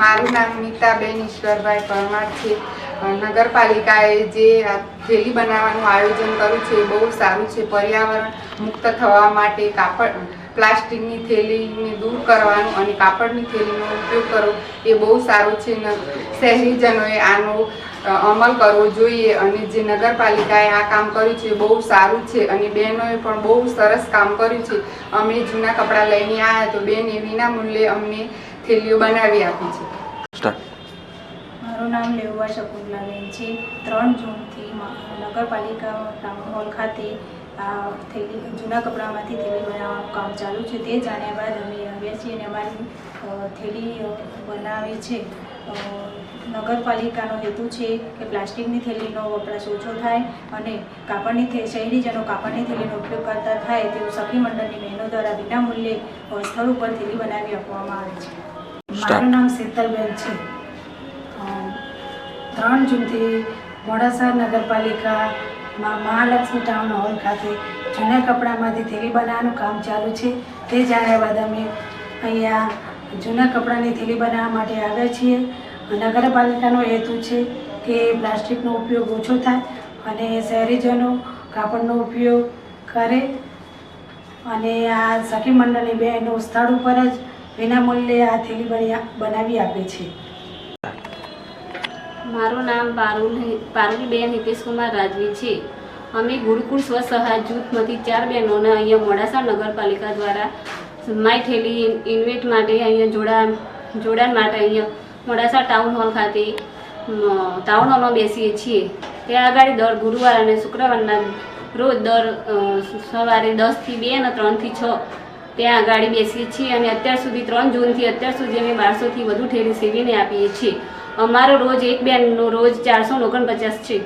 મારું નામ નીતાબેન ઈશ્વરભાઈ પરમાર છે. નગરપાલિકાએ જે થેલી બનાવવાનું આયોજન કર્યું છે એ બહુ સારું છે. પર્યાવરણ મુક્ત થવા માટે કાપડ, પ્લાસ્ટિકની થેલીને દૂર કરવાનું અને કાપડની થેલીનો ઉપયોગ કરવો એ બહુ સારું છે. શહેરીજનોએ આનો અમલ કરવો જોઈએ અને જે નગરપાલિકાએ આ કામ કર્યું છે એ બહુ સારું છે અને બહેનોએ પણ બહુ સરસ કામ કર્યું છે. અમે જૂના કપડાં લઈને આવ્યા તો બેને વિના મૂલ્યે અમને થેલીઓ બનાવી આપી છે. મારું નામ લેવા શકુંતલાબેન છે. ત્રણ જૂનથી નગરપાલિકા ટાઉન હોલ ખાતે આ થેલી જૂના કપડામાંથી થેલી બનાવવાનું કામ ચાલુ છે. તે જાણ્યા બાદ અમે આવ્યા છીએ અને અમારી થેલી બનાવી છે. નગરપાલિકાનો હેતુ છે કે પ્લાસ્ટિકની થેલીનો વપરાશ ઓછો થાય અને કાપડની શહેરીજનો કાપડની થેલીનો ઉપયોગ કરતા થાય તેવું સખી મંડળની બહેનો દ્વારા વિનામૂલ્યે સ્થળ ઉપર થેલી બનાવી આપવામાં આવે છે. મારું નામ શીતલબેન છે. ત્રણ જૂનથી મોડાસા નગરપાલિકામાં મહાલક્ષ્મી ટાઉન હોલ ખાતે જૂના કપડામાંથી થેલી બનાવવાનું કામ ચાલુ છે. તે જાણ્યા બાદ અમે અહીંયા જૂના કપડાની થેલી બનાવવા માટે આવ્યા છીએ. નગરપાલિકાનો હેતુ છે કે પ્લાસ્ટિકનો ઉપયોગ ઓછો થાય અને શહેરીજનો કાપડનો ઉપયોગ કરે અને આ સખી મંડળની બહેનો સ્થળ ઉપર જ વિનામૂલ્યે આ થેલી બની- બનાવી આપે છે. મારું નામ પારુલ પારુલબેન હિતેશકુમાર રાજવી છે. અમે ગુરુકુળ સ્વસહાય જૂથમાંથી ચાર બહેનોને અહીંયા મોડાસા નગરપાલિકા દ્વારા માય થેલી ઇન્વેટ માટે અહીંયા જોડાણ જોડાણ માટે અહીંયા મોડાસા ટાઉન હોલ ખાતે ટાઉન હોલમાં બેસીએ છીએ. ત્યાં આગળ દર ગુરુવાર અને શુક્રવારના રોજ દર સવારે દસથી બે અને ત્રણથી છ ત્યાં આગળ બેસીએ છીએ અને અત્યાર સુધી ત્રણ જૂનથી અત્યાર સુધી અમે બારસોથી વધુ ઠેરી સેવીને આપીએ છીએ. અમારો રોજ એક બેનનો રોજ ચારસો ઓગણપચાસ છે.